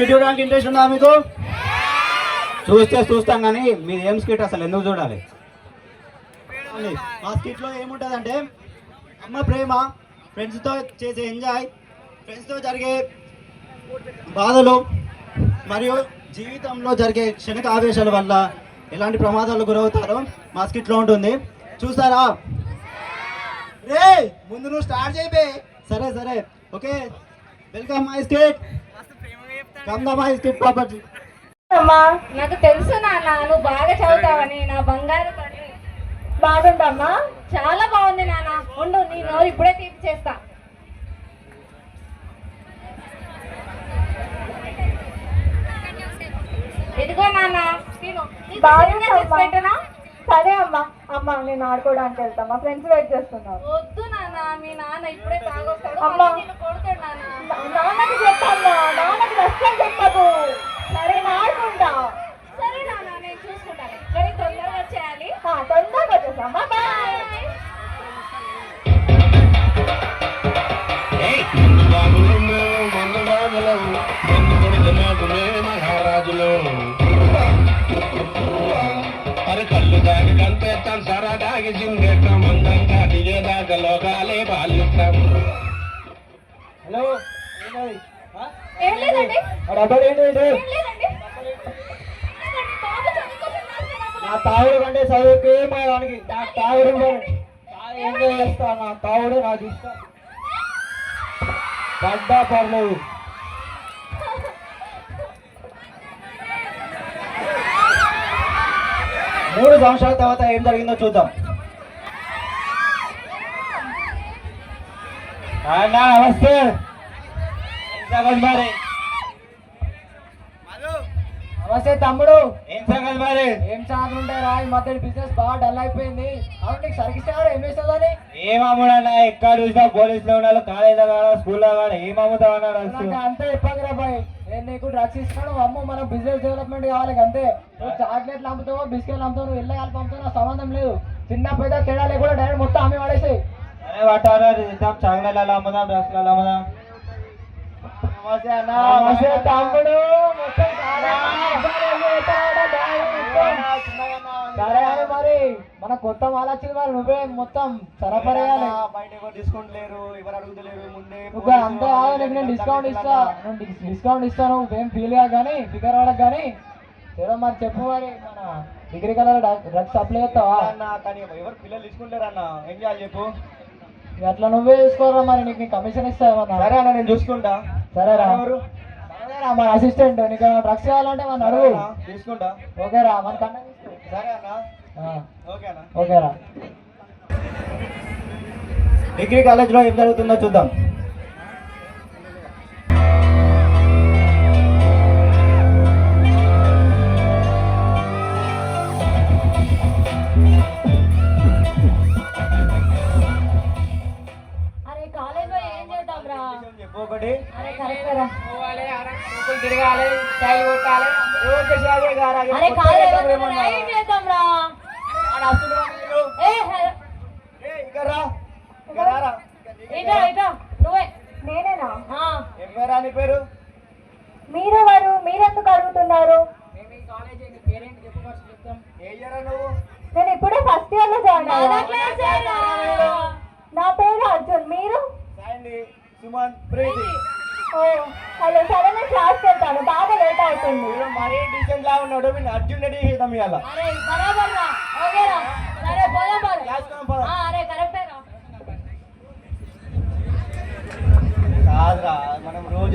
Skit చూడడానికి interest ఉందా మీకు? చూస్తే చూస్తాం కానీ మీరు ఏం స్కిట్ అసలు ఎందుకు చూడాలి? మా స్కిట్లో ఏముంటుంది అంటే అమ్మ ప్రేమ ఫ్రెండ్స్తో చేసే ఎంజాయ్ ఫ్రెండ్స్తో జరిగే బాధలు మరియు జీవితంలో జరిగే క్షణిక ఆవేశాల వల్ల ఎలాంటి ప్రమాదాలు గురవుతారో మా స్కిట్లో ఉంటుంది. చూస్తారా? రే ముందు నువ్వు స్టార్ట్ చేయిపే సరే సరే. ఓకే వెల్కమ్ మై స్కిట్ అమ్మా నాకు తెలుసు నాన్న నువ్వు బాగా చదువుతావని నా బంగారు తల్లి బాగుందమ్మా. చాలా బాగుంది నాన్న. ఉండు నీ నోరు ఇప్పుడే తీపి చేస్తా ఇదిగో నాన్న తిను. పెట్టనా? సరే అమ్మా. అమ్మ నేను ఆడుకోవడానికి వెళ్తా మా ఫ్రెండ్స్ వెయిట్ చేస్తున్నారు. వద్దు నాన్న. మీ నాన్న ఇప్పుడే తాగొస్తాడు. అమ్మా. మళ్ళీ నిన్ను కొడతాడు నాన్న. నాన్నకి చెప్పమ్మా నాన్నకి నష్టం చెప్పదు సరే నేను ఆడుకుంటా సరే నాన్న నేను చూసుకుంటాను. కానీ తొందరగా వచ్చేయాలి ఆ, తొందరగా వచ్చేసామ్మా బాయ్. అరే కళ్ళు దాగి కనిపెట్టాను సరా దాగి జింగెట్టాం మందంగా లోకాలే బాలిస్తాం హలో ఏం లేదండి. నా తాగుడు కంటే చదువుకి మా వానికి నా తాగు ఏం చేస్తా నా తాగుడు నాకు ఇష్టం. పడ్డా పర్లేదు. మూడు సంవత్సరాల తర్వాత ఏం జరిగిందో చూద్దాం. అన్న నమస్తే. ఏం సంగతి మరి? నమస్తే తమ్ముడు. ఏం సంగతి మరి? ఏం చదువు ఉంటాయి రా ఈ మధ్య బిజినెస్ బాగా డల్ అయిపోయింది. అవును నీకు సరిగిస్తాడు ఏం వేస్తుందని ఏం అమ్ముడన్నా ఎక్కడ చూసినా పోలీసులు ఉన్నాడు కాలేజీలో కాడ స్కూల్లో కాడ ఏం అమ్ముతావు అన్నాడు. అంతే చెప్పాకరా బాయ్. నేను నీకు డ్రగ్స్ ఇస్తాను అమ్మ మన బిజినెస్ డెవలప్మెంట్ కావాలి అంతే. నువ్వు చాక్లెట్లు అమ్ముతావో బిస్కెట్లు అమ్ముతావు ఇళ్ళ కలిపి అమ్ముతావు సంబంధం లేదు. చిన్న పెద్ద తేడా లేకుండా డైరెక్ట్ మొత్తం అమ్మి పడేసి డ్రగ్స్లలో అమ్ముదాం. నమస్తే అన్న. నమస్తే తమ్ముడు మొత్తం చాలా సరే అని మరి మన కొత్త వచ్చింది మరి నువ్వే మొత్తం సరఫరేయాలి. బయట ఎవరు డిస్కౌంట్ లేరు ఎవరు అడుగుతలేరు ముందే నువ్వు అంతా కాదు నీకు నేను డిస్కౌంట్ ఇస్తా. డిస్కౌంట్ ఇస్తాను. నువ్వేం ఫీల్గా కానీ ఫిగర్ అవ్వడానికి కానీ సరే మరి చెప్పు మరి మన డిగ్రీ కలర్ డ్రగ్స్ అప్లై చేస్తావా? అన్న కానీ ఎవరు పిల్లలు తీసుకుంటారు అన్న. ఏం చేయాలి చెప్పు? అట్లా నువ్వే చూసుకోరా మరి నీకు కమిషన్ ఇస్తా ఏమన్నా? సరే అన్న నేను చూసుకుంటా. సరేరా. సరేరా మన అసిస్టెంట్ నీకు డ్రగ్స్ కావాలంటే మన అడుగు. తీసుకుంటా ఓకేరా మన కన్నా. సరే అన్న. ఓకేరా. డిగ్రీ కాలేజ్లో ఏం జరుగుతుందో చూద్దాం.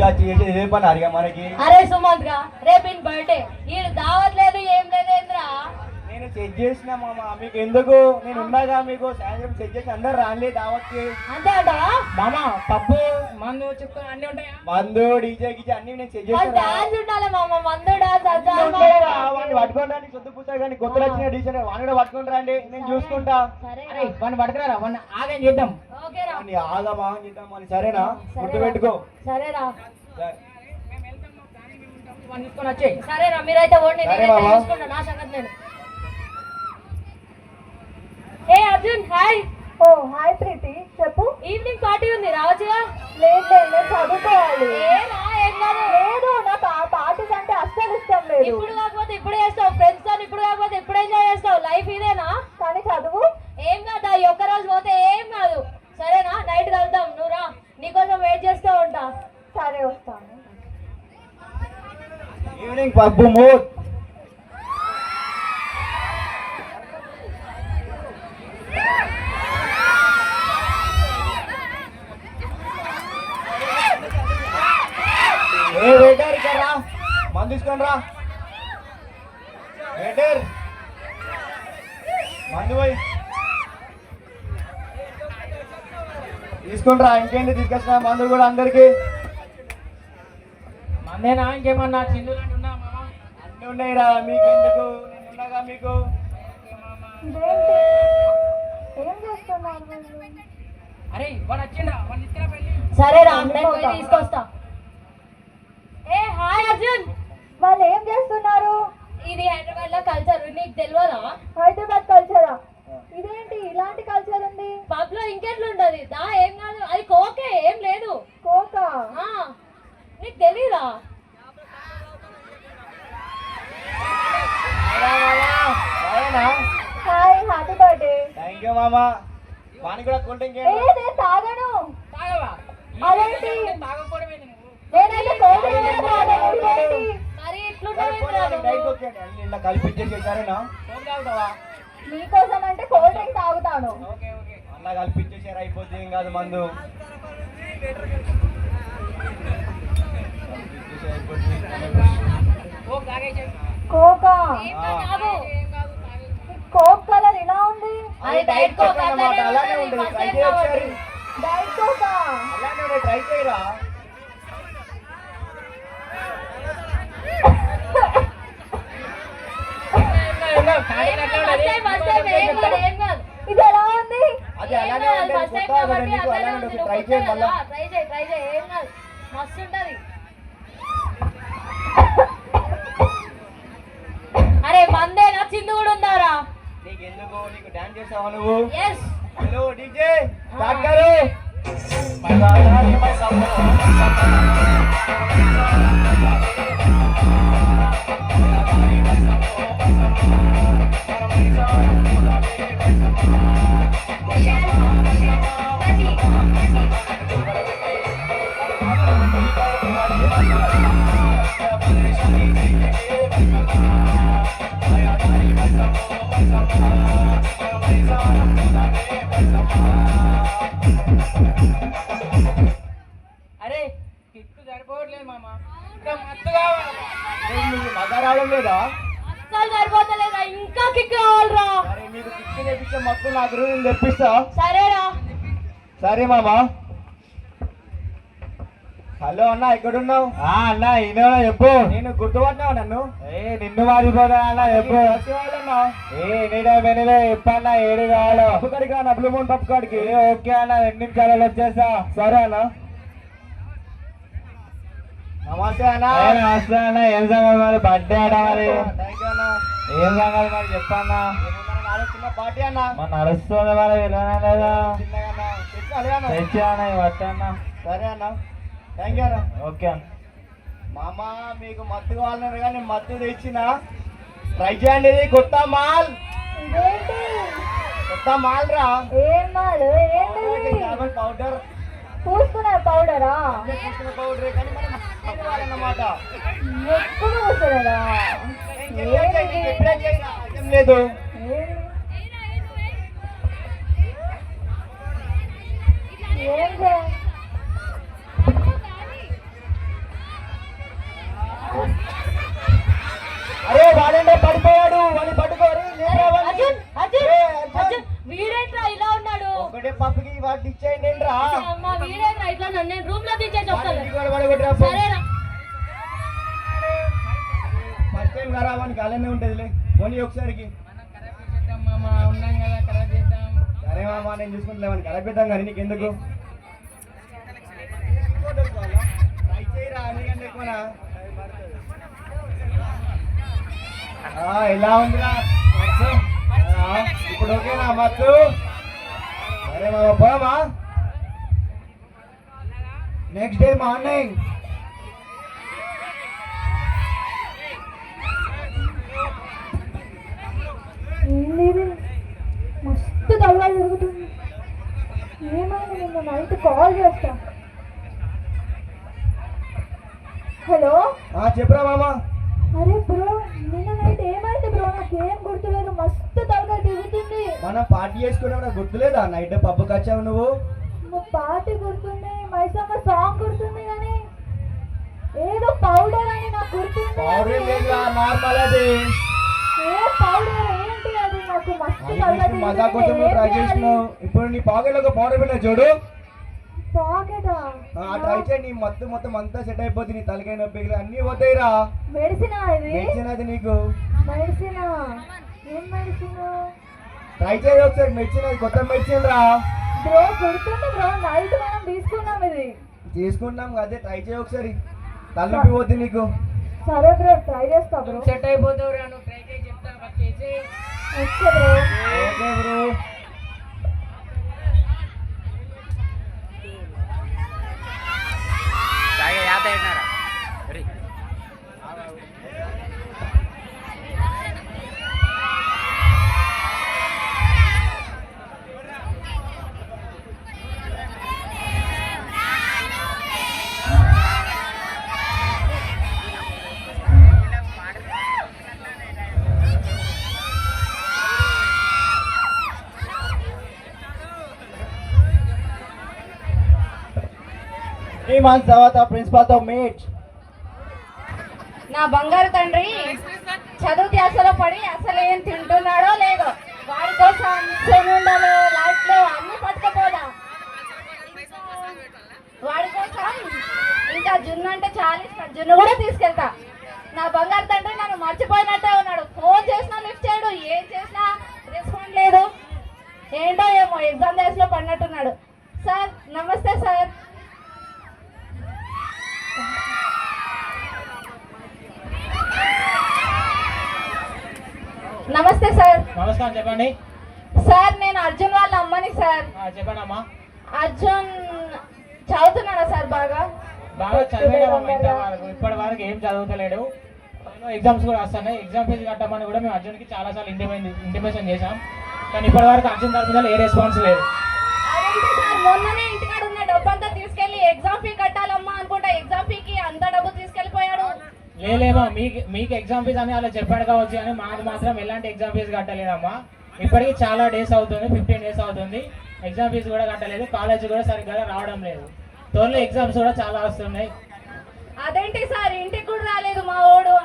మనం రోజు ఆ చేసేది ఏ పని అడిగా మనకి? అరే సుమంత్గా రేపు బర్త్డే ఈ దావత్ లేదు ఏం లేదు నేను చెక్ చేసిన మామ మీకు ఎందుకు? నేను ఉన్నాగా మీకు. సాయంత్రం చెక్ చేసి అందరు రాలే దావత్కి. మామ పప్పు మందు చుక్క అన్ని ఉంటాయా? మందు డీజే గీజే అన్ని నేను చెక్ మరి చేసిన డాన్స్ ఉండాలి మామ మందు డాన్స్ వాడిని పట్టుకొని రండి సొద్దు పుస్తకం కానీ కొత్త వచ్చిన డీజే వాడిని కూడా పట్టుకొని రండి నేను చూసుకుంటా. అరే వాడిని పట్టుకురా వాడిని ఆగం చేద్దాం. చేద్దాం అని సరేనా? గుర్తుపెట్టుకో. సరే రా. సరే. వాడిని తీసుకొని వచ్చేయి సరే రా మీరైతే ఓడి. చూసుకుంటా నా సంగతి నేను. ఏ అర్జున్ హాయ్. ఓ హాయ్ ప్రీతి. చెప్పు. ఈవినింగ్ పార్టీ ఉంది రావచ్చుగా? లేదు లేదు నేను చదువుకోవాలి. లేదు నాకు ఆ పార్టీస్ అంటే అస్సలు ఇష్టం లేదు. ఇప్పుడు కాకపోతే ఇప్పుడే చేస్తావు. ఫ్రెండ్స్తో ఇప్పుడు కాకపోతే ఇప్పుడు ఎంజాయ్ చేస్తావు. లైఫ్ ఇదేనా? కానీ చదువు? ఏం కాదు ఈ ఒక్క రోజు పోతే ఏం కాదు. సరేనా? నైట్ కలుద్దాం. నువ్వు రా. నీకోసం వెయిట్ చేస్తూ ఉంటా. సరే వస్తాను. ఈవినింగ్ పబ్బు మూడ్ తీసుకొని రా ఇంకేంటి తీసుకొచ్చిన మందు కూడా అందరికి? మందేనా? ఇంకేమన్నా చిందు లాంటి ఉన్నా మామ? అన్నీ ఉన్నాయిరా మీకు ఎందుకు నేను ఉన్నాగా మీకు? అరే వాడు వచ్చిండా? వాడు తీసుకురా పెళ్ళి. సరేరా నేను పోయి తీసుకొస్తా. ఏ హాయ్ అర్జున్! వాళ్ళు ఏం చేస్తున్నారు? ఇది హైదరాబాద్లో కల్చర్ నీకు తెలియదా హైదరాబాద్ కల్చరా ఇదేంటి? ఇలాంటి కల్చర్ ఉంది పబ్లో ఇంకెట్లుంటది దా ఏం కాదు. అది కోకే ఏం లేదు. కోకా? ఆ నీకు తెలీదా? Hi happy birthday thank you మామా. వాని కూడా కూల్ డ్రింక్ ఏ నేను తాగను. తాగవా? అదేంటి? తాగకపోవడమే నువ్వు నేనైతే కోక్ కూడా తాగను. ఇదేంటి మరి తాగుతావా? మీకోసం అంటే కోల్డ్ డ్రింక్ తాగుతాను. Okay okay. అలా కల్పించేసారు అయిపోతే ఏం కాదు మందు. కోక్. కోకా కాదు కోక్ కలర్ ఇలా ఉంది? అది డైట్ కోక్ అలానే ట్రై డైట్ కోకా? అలానే ట్రై చేయరా? ఇది ఎలా ఉంది అది అలానే ఉంటుంది ఫస్ట్ టైం కొత్తగా కాబట్టి నీకు అట్లానే అలానే ఉంటుంది ఉంటుంది ట్రై చేయి మళ్ళా ట్రై చేయి ట్రై చేయి ఏం కాదు మస్తు ఉంటది అరే మందేనా చిందు కూడా ఉందారా నీకు ఎందుకు నీకు డాన్స్ చేసావా నువ్వు ఎస్ హలో డీజే స్టార్ట్ అరే నాకు నేను తెప్పిస్తా. సరేరా. సరే మామా. హలో అన్న ఎక్కడున్నావు? అన్న ఈయన చెప్పు. నేను గుర్తుపట్టినావు నన్ను? ఏ నిన్ను మారిపోతా అన్న చెప్పు. ఏ ఎనీ టైం ఎనీవే ఎప్పన్నా ఏడు కావాలో. పప్పు కాడికి అన్న బ్లూ మూన్ పప్పు కాడికి? ఓకే అన్న రెండు నిమిషాలలో వచ్చేస్తా. సరే అన్న. నమస్తే అన్న. నమస్తే అన్న ఏం సంగతి మరి? బర్త్డే అట మరి. ఏం సంగతి మరి? చెప్పన్నా. మన నడుస్తుంది మరి విలువనే లేదా? తెచ్చా అన్న. సరే అన్న. థ్యాంక్ యూ అన్న. ఓకే అన్న. మామ మీకు మత్తు కావాలన్నారు కానీ మత్తు తెచ్చిన. ట్రై చేయండి ఇది కొత్త మాల్. కొత్త మాల్ రా. ఏం మాలు? ఏంటి పౌడర్. పూసుకునే పౌడరా? పౌడర్ కానీ మనం కావాలన్నమాట ఎప్పుడు పూసుకునేదా? ఏం లేదు ఏం చేయ అరే వాడంటే పడిపోయాడు. వాడిని పట్టుకోరు. అర్జున్ అర్జున్ అర్జున్ వీడేంట్రా ఇలా ఉన్నాడు? ఒకటే పప్పుకి వాటి ఇచ్చేయండి రా వీడేంట్రా ఇట్లా ఉన్నాడు నేను రూమ్లో తీసేసి వస్తాను. ఫస్ట్ సరేరా. టైం రా వానికి అలానే ఉంటదిలే. పోనీ ఒకసారికి. మనం ఖరాబ్ చేద్దాం మామ ఉన్నాం కదా ఖరాబ్ చేద్దాం. సరే మామ నేను చూసుకుంటా వానికి కలపెద్దాం కానీ నీకు ఎందుకు ట్రై చేయరా ఎందుకంటే ఎక్కువనా ఆ, ఎలా ఉందిరా. ఇప్పుడు ఓకేనా మత్తు? అరే మా పోమా నెక్స్ట్ డే మార్నింగ్ మస్తు దవ్వా జరుగుతుంది ఏమైంది నిన్న నైట్ కాల్ చేస్తా? హలో? చెప్పురా మామా. అరే బ్రో నిన్న నైట్ ఏమైంది బ్రో? నాకేం గుర్తులేదు మస్తు తలగా తిరుగుతుంది. మనం పార్టీ చేసుకున్నాం నాకు గుర్తులేదా? నైట్ పబ్బుకి వచ్చావు నువ్వు? పార్టీ గుర్తుంది మైసమ్మ సాంగ్ గుర్తుంది కానీ ఏదో పౌడర్ అని నాకు గుర్తుంది పౌడర్ లేదా నార్మల్ అది? ఏ పౌడర్ ఏంటి అది? నాకు మస్తు నీకు మజా కోసం ట్రై చేసినావు ఇప్పుడు నీ పాకెట్లో ఒక పౌడర్ పెట్టా చూడు. ఆ ట్రై చేయి నీ మొత్తం మొత్తం అంతా సెట్ అయిపోతుంది నీ తలకాయ నొప్పి అన్నీ పోతాయిరా. మెడిసిన్ ఇది? మెడిసిన్ అది నీకు. మెడిసిన్? ఏం మెడిసిన్? ట్రై చేయి ఒకసారి మెడిసిన్ అది కొత్త మెడిసిన్ రా. బ్రో గుర్తుంది బ్రో నైట్ మనం తీసుకున్నాం ఇది. తీసుకుంటాం అదే ట్రై చేయి ఒకసారి. తలనొప్పి పోతుంది నీకు. సరే బ్రో ట్రై చేస్తా బ్రో. సెట్ అయిపోతావు రా నువ్వు ట్రై చేయి వచ్చేసి okay bro. Okay bro. ലാഭേണ്ണ months తర్వాత ప్రిన్సిపాల్తో మీట్ నా బంగారు తండ్రి చదువు ధ్యాసలో పడి అసలు ఏం తింటున్నాడో లేదో వాడి కోసం సెనుండలు లైట్లు అన్ని పట్టుకపోదా? వాడి కోసం ఇంకా జున్ను అంటే చాలా ఇష్టం. జున్ను కూడా తీసుకెళ్తా. నా బంగారు తండ్రి నన్ను మర్చిపోయినట్టే ఉన్నాడు. ఫోన్ చేసినా లిఫ్ట్ చేయడు. ఏం చేసినా రెస్పాండ్ లేదు. ఏంటో ఏమో ఎగ్జామ్ డేస్ పడినట్టున్నాడు. సార్ నమస్తే సార్. నమస్తే సార్. నమస్కారం చెప్పండి. సార్ నేను అర్జున్ వాళ్ళ అమ్మని సార్. చెప్పండి అమ్మా అర్జున్ చదువుతున్నాడా సార్ బాగా? బాగా వరకు. ఇప్పటి వరకు ఏం చదువుతలేడు. ఎగ్జామ్స్ కూడా వస్తున్నాయి ఎగ్జామ్ ఫీజు కట్టమని కూడా మేము అర్జున్కి చాలా సార్లు ఇంటిమే ఇంటిమేషన్ చేశాం. కానీ ఇప్పటి వరకు అర్జున్ తరపు నుంచి ఏ రెస్పాన్స్ లేదు. మొన్ననే ఇంటికాడ ఉన్న డబ్బంతా తీసుకెళ్ళి ఎగ్జామ్ ఫీ లేలేమో మీకు మీకు ఎగ్జామ్ ఫీజు అని అలా చెప్పాడు కావచ్చు కానీ మాకు మాత్రం ఎలాంటి ఎగ్జామ్ ఫీజు కట్టలేదమ్మా. ఇప్పటికి చాలా డేస్ అవుతుంది ఫిఫ్టీన్ డేస్ అవుతుంది. ఎగ్జామ్ ఫీజు కూడా కట్టలేదు కాలేజ్ కూడా సరిగ్గా రావడం లేదు. త్వరలో ఎగ్జామ్స్ కూడా చాలా వస్తున్నాయి. అదేంటి సార్ ఇంటికి కూడా రాలేదు మా ఓడు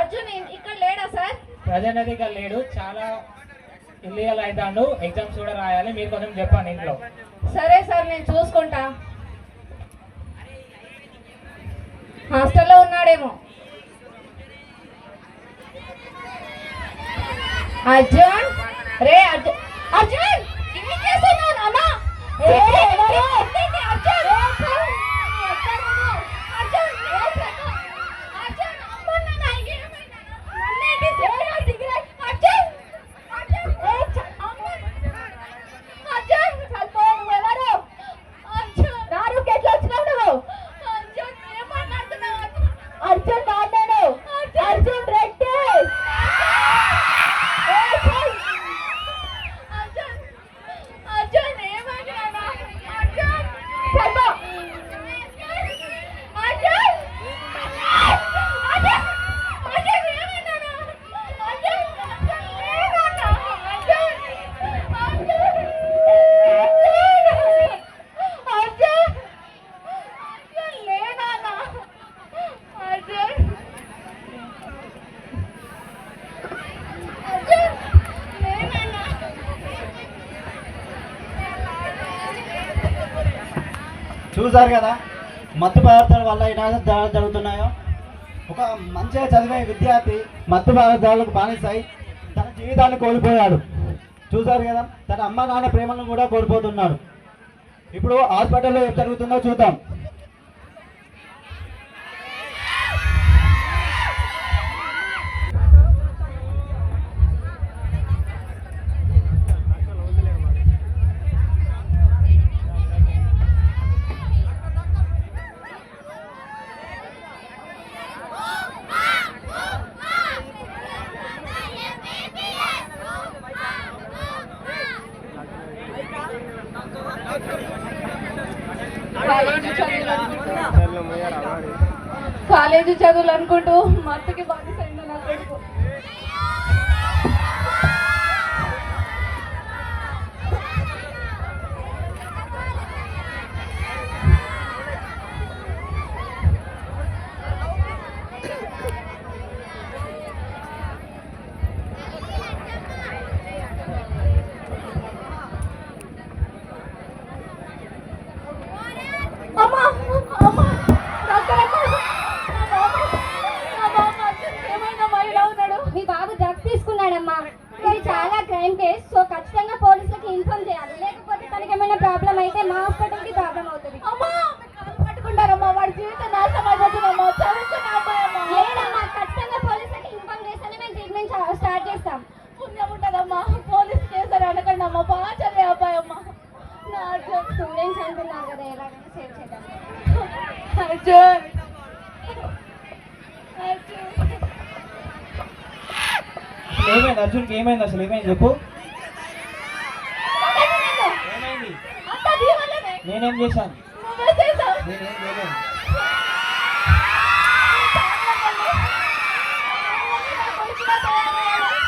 అర్జున్ ఇక్కడ లేడా సార్? ప్రజెంట్ అయితే ఇక్కడ లేడు చాలా ఇల్లీగల్ అవుతాడు ఎగ్జామ్స్ కూడా రాయాలి మీరు కొంచెం చెప్పండి ఇంట్లో. సరే సార్ నేను చూసుకుంటా. హాస్టల్లో ఉన్నాడేమో. అర్జున్ రే అర్జున్ అర్జున్ ఇన్ని చేస్తున్నావు నాన్న ఏ, ఎవరు? ఏంటి అర్జున్? అర్జున్, ఏ ప్రకారం? అర్జున్, అమ్మో నాన్న, ఏమైంది? నన్నేంటి సిగరెట్, సిగరెట్? అర్జున్, అర్జున్, ఏ చ- అమ్మో. అర్జున్, చల్పో, నువ్వెవరు? అర్జున్, నా రూమ్కి ఎట్లా వచ్చినావు నువ్వు? అర్జున్, ఏం మాట్లాడుతున్నావు? అర్జున్ మాట్లాడు అర్జున్ రెడ్డి ఏ, ఛై. అర్జున్, అర్జున్, ఏమైంది నాన్న? అర్జున్, చల్పో. అర్జున్, అర్జున్, అర్జున్, ఏమైంది నాన్న? అర్జున్, అర్జున్, లేదన్నా. అర్జున్, అర్జున్. అర్జున్ అర్జున్ లేదన్నా అర్జున్ అర్జున్ లేదన్నా చూసారు కదా? మత్తు పదార్థాల వల్ల ఇలాగ దాడులు జరుగుతున్నాయో? ఒక మంచిగా చదివే విద్యార్థి మత్తు పదార్థాలకు బానిసాయి తన జీవితాన్ని కోల్పోయాడు. చూసారు కదా? తన అమ్మ నాన్న ప్రేమను కూడా కోల్పోతున్నాడు. ఇప్పుడు హాస్పిటల్లో ఏం జరుగుతుందో చూద్దాం. కాలేజీ చదువులు అనుకుంటూ ఏమైంది అసలు? ఏమైంది చెప్పు. వల్లనే నేనేం చేశాను? నేనేం చేయలేదు.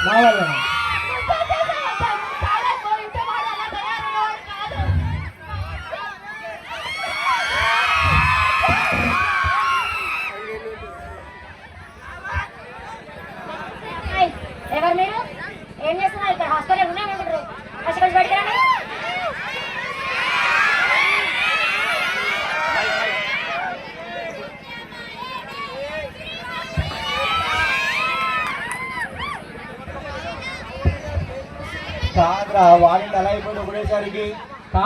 నా వల్ల హాయ్, ఎవరు మీరు ఏం చేస్తున్నారు ఇక్కడ హాస్పిటల్ ఉన్నాం అనుకుంటారు ఫస్ట్ కొంచెం బయటికి రండి కాదురా వాడిని అలా అయిపోయింది ఒకటేసరికి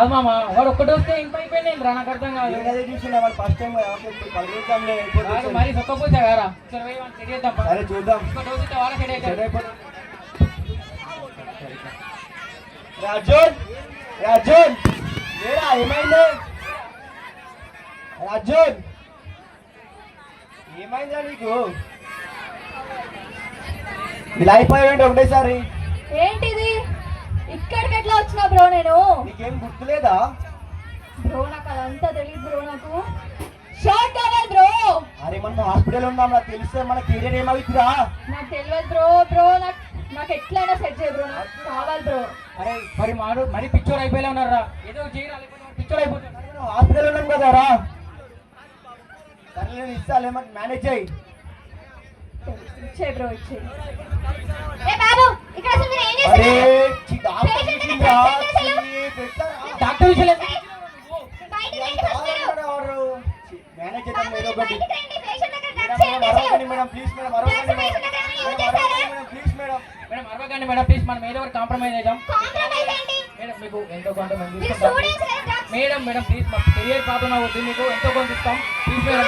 కాదు మామ వాడు ఒక్కటి వస్తే ఇంత అయిపోయింది రా నాకు అర్థం కాదు. ఫస్ట్ టైం మరి సొక్క పూసా కదా సరే పోయి వాడిని సెట్ చేద్దాం చూద్దాం. ఒక్క డోస్ ఇస్తే వాళ్ళ సెట్ సెట్ అవుతారు అయిపోతుంది రే అర్జున్ రే అర్జున్ లేరా ఏమైంది? రే అర్జున్ ఏమైందిరా నీకు? ఇలా అయిపోయావేంటి ఒకటేసారి? ఇక్కడికి ఎట్లా వచ్చినా బ్రో నేను? నీకేం గుర్తులేదా? బ్రో నాకు అదంతా తెలియదు బ్రో నాకు. షార్ట్ కావాలి బ్రో. అరే మనం హాస్పిటల్ ఉన్నాం నాకు తెలిస్తే మన కెరీర్ ఏమవుతుందా నాకు తెలియదు బ్రో బ్రో నాకు నాకు ఎట్లయినా సెట్ చేయ బ్రో నాకు కావాలి బ్రో. అరే మరి మాడు మరి పిచ్చోర్ అయిపోయేలా ఉన్నారా ఏదో చేయరా లేకపోతే పిచ్చోర్ అయిపోతుంది హాస్పిటల్ ఉన్నాం కదా రా. సరే నేను ఇస్తాలే మరి మేనేజ్ చేయి. ఇచ్చే బ్రో ఇచ్చే ఏ బాబు! ఇక్కడ అసలు మీరు ఏం అరే చేస్తున్నారు చి డాక్టర్ Patient ని చూసిండ్రా? check చేసేలు. చి, పెట్టారా? డాక్టర్ విషయం బయటికి రండి ఫస్ట్ మీరు. కావాలన్నాడు ఎవరు? చి, మేనేజ్ చేద్దాం బాబు, ఏదో ఒకటి బయటికి రండి పేషెంట్ దగ్గర మేడం, డ్రగ్స్ ఏం మేడం, చేశారు అరవకండి మేడం ప్లీజ్ మేడం అరవకండి మేడం ఏమైనా మేడం, చేశారా? అరవకండి మేడం ప్లీజ్ మేడం మేడం అరవకండి మేడం ప్లీజ్ మనం ఏదో ఒకటి కాంప్రమైజ్ ఏంటి మేడం మీకు ఎంతో కొంత మీరు కదా డ్రగ్స్ మేడం మేడం ప్లీజ్ మా కెరియర్ ప్రాబ్లం అవుతుంది మీకు ఎంతో కొంత ఇస్తాం ప్లీజ్ మేడం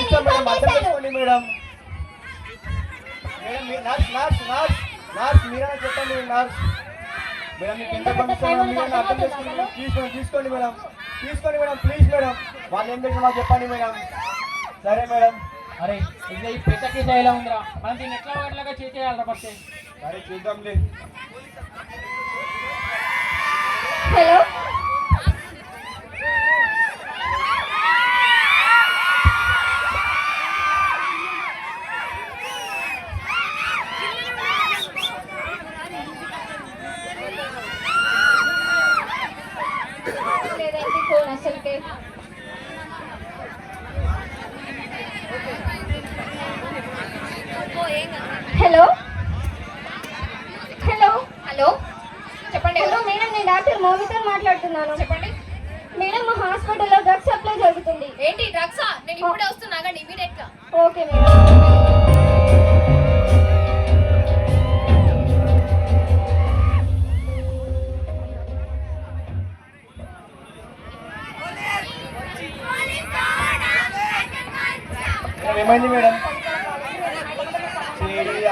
ఇస్తాం మేడం అర్థం చేసుకోండి madam nurse nurse nurse nurse మీరైనా చెప్పండి నర్స్. మేడం మీకు ఎంత పంపిస్తాం మేడం మీరైనా అర్థం చేసుకోండి. తీసుకోండి మేడం. తీసుకోండి మేడం ప్లీజ్ మేడం. వాళ్ళు ఏం చేసిన మాకు చెప్పండి మేడం. సరే మేడం. అరే ఇది ఈ పెద్ద కేసు ఎలా ఉందిరా? మనం దీన్ని ఎట్లా ఎట్లాగా చేసేయాలరా ఫస్ట్ సరే చూద్దాంలే. హలో?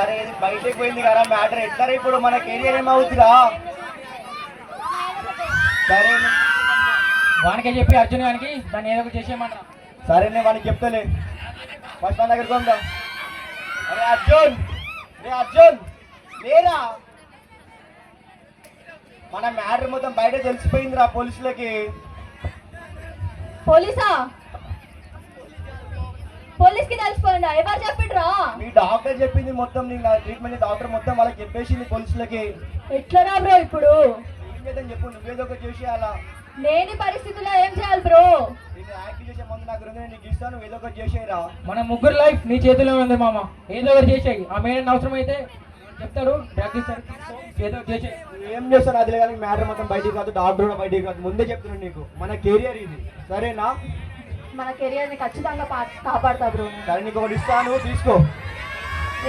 అరే ఇది బయటకు పోయింది కదా మ్యాటర్ ఎట్లా రే? ఇప్పుడు మన కెరియర్ ఏమవుతుందా? సరే వానికే చెప్పి అర్జున్ గానికి దాన్ని ఏదో ఒకటి సరే నేను వాళ్ళకి చెప్తాలే. ఫస్ట్ మన దగ్గరికి ఉందాం అరే అర్జున్! రే అర్జున్! లేరా? మన మ్యాటర్ మొత్తం బయట తెలిసిపోయిందిరా పోలీసులకి. పోలీసా? పోలీస్కి తెలిసిపోయిందా ఎవరు చెప్పిండ్రా? మీ డాక్టర్ చెప్పింది మొత్తం నీ ట్రీట్మెంట్ డాక్టర్ మొత్తం వాళ్ళకి చెప్పేసింది పోలీసులకి. ఎట్లరా బ్రో ఇప్పుడు? ఏం చేద్దాం చెప్పు నువ్వేదో ఒకటి చేసి అలా లేని పరిస్థితుల్లో ఏం చేయాలి బ్రో? నేను యాక్టివ్ చేసే ముందు నాకు నీకు ఇస్తాను ఏదో ఒకటి చేసేయరా మన ముగ్గురు లైఫ్ నీ చేతిలో ఉంది మామ. ఏదో ఒకటి చేసేయి ఆ మేడం అవసరం అయితే చెప్తాడు డ్రగ్ ఇస్తాడు. ఏదో ఒకటి చేసేయి ఏం చేస్తాను అది కానీ మ్యాటర్ మొత్తం బయటికి రాదు డాక్టర్ కూడా బయటికి రాదు. ముందే చెప్తున్నాను నీకు. మన కెరియర్ ఇది. సరేనా? మన కెరియర్ని ఖచ్చితంగా కాపాడుతా బ్రో. సరే నీకు ఒకటి ఇస్తాను తీసుకో.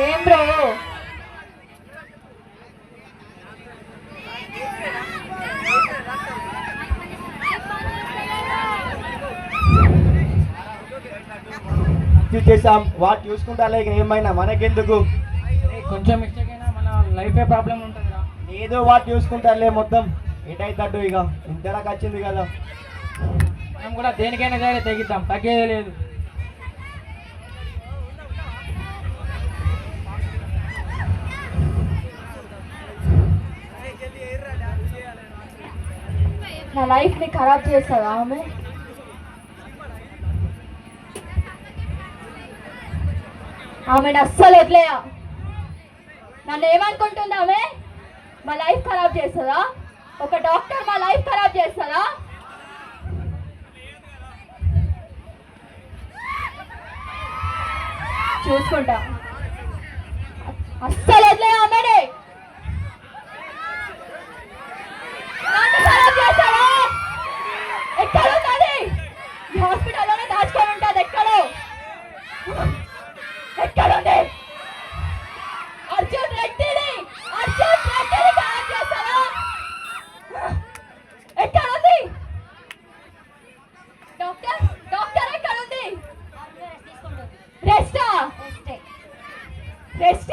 ఏం బ్రో? చేసాం వాటి చూసుకుంటా ఇక ఏమైనా మనకెందుకు? కొంచెం మిస్టేక్ అయినా మన లైఫే ప్రాబ్లం ఉంటుందిరా. ఏదో వాటి చూసుకుంటారులే మొత్తం. ఎటైతట్టు ఇక. ఇంతలాగా వచ్చింది కదా. మేము కూడా దేనికైనా సరే తెగిద్దాం. తగ్గేదే లేదు. నా లైఫ్ని ఖరాబ్ చేస్తుందా ఆమె? ఆమెను అస్సలు వదిలేయా. నన్ను ఏమనుకుంటుంది ఆమె? మా లైఫ్ ఖరాబ్ చేస్తుందా? ఒక డాక్టర్ మా లైఫ్ ఖరాబ్ చేస్తుందా? చూసుకుంటా. అస్సలు వదిలే అమ్మడే హాస్పిటల్లోనే దాచుకొని ఉంటుంది ఎక్కడో. ఎక్కడుంది টেস্টি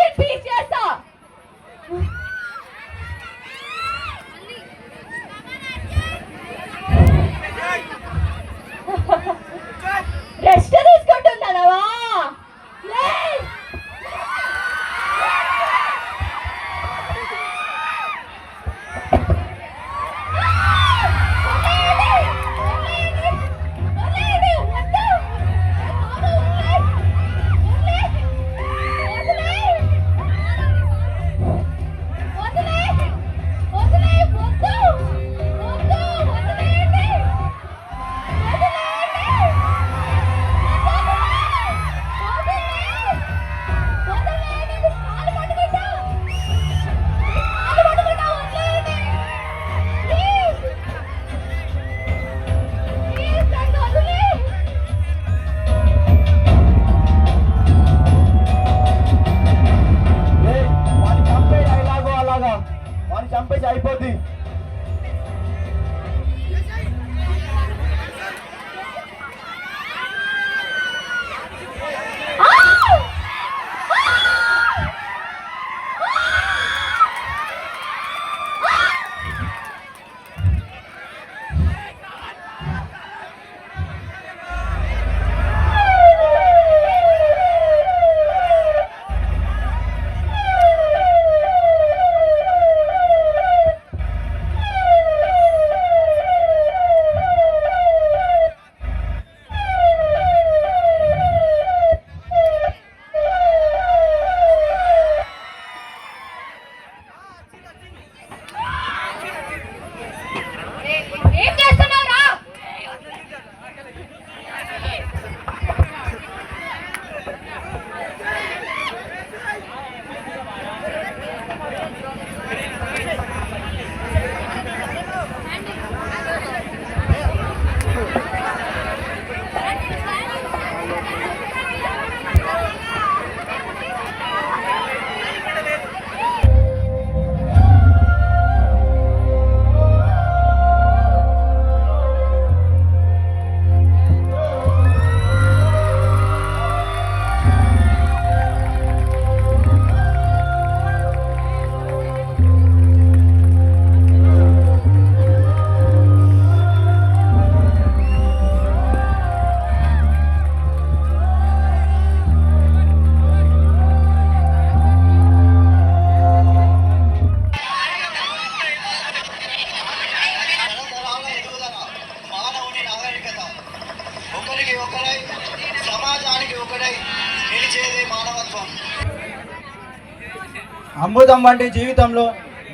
అమృతం వంటి జీవితంలో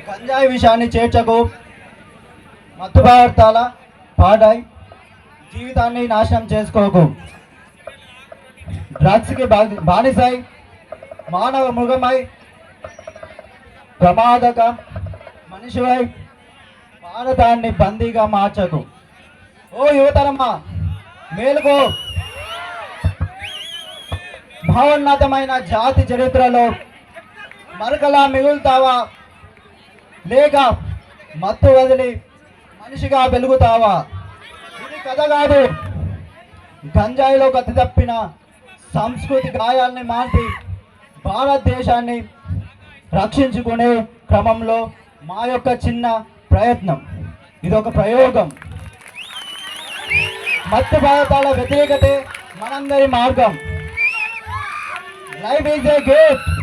గంజాయి విషయాన్ని చేర్చకు మత్తు పదార్థాల పాడాయి జీవితాన్ని నాశనం చేసుకోకు. డ్రగ్స్కి బానిసై మానవ మృగమై ప్రమాదక మనిషివై భారతాన్ని బందీగా మార్చకు. ఓ యువతరమ్మా మేలుకో. భావోన్నతమైన జాతి చరిత్రలో మరకలా మిగులుతావా? లేక మత్తు వదిలి మనిషిగా వెలుగుతావా? ఇది కథ కాదు. గంజాయిలో కత్తి తప్పిన సంస్కృతి గాయాల్ని మార్చి భారతదేశాన్ని రక్షించుకునే క్రమంలో మా యొక్క చిన్న ప్రయత్నం. ఇది ఒక ప్రయోగం. మత్తు పదార్థాల వ్యతిరేకతే మనందరి మార్గం. Life is a gift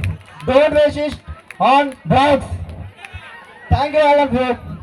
Don't resist on drugs. Thank you all of you.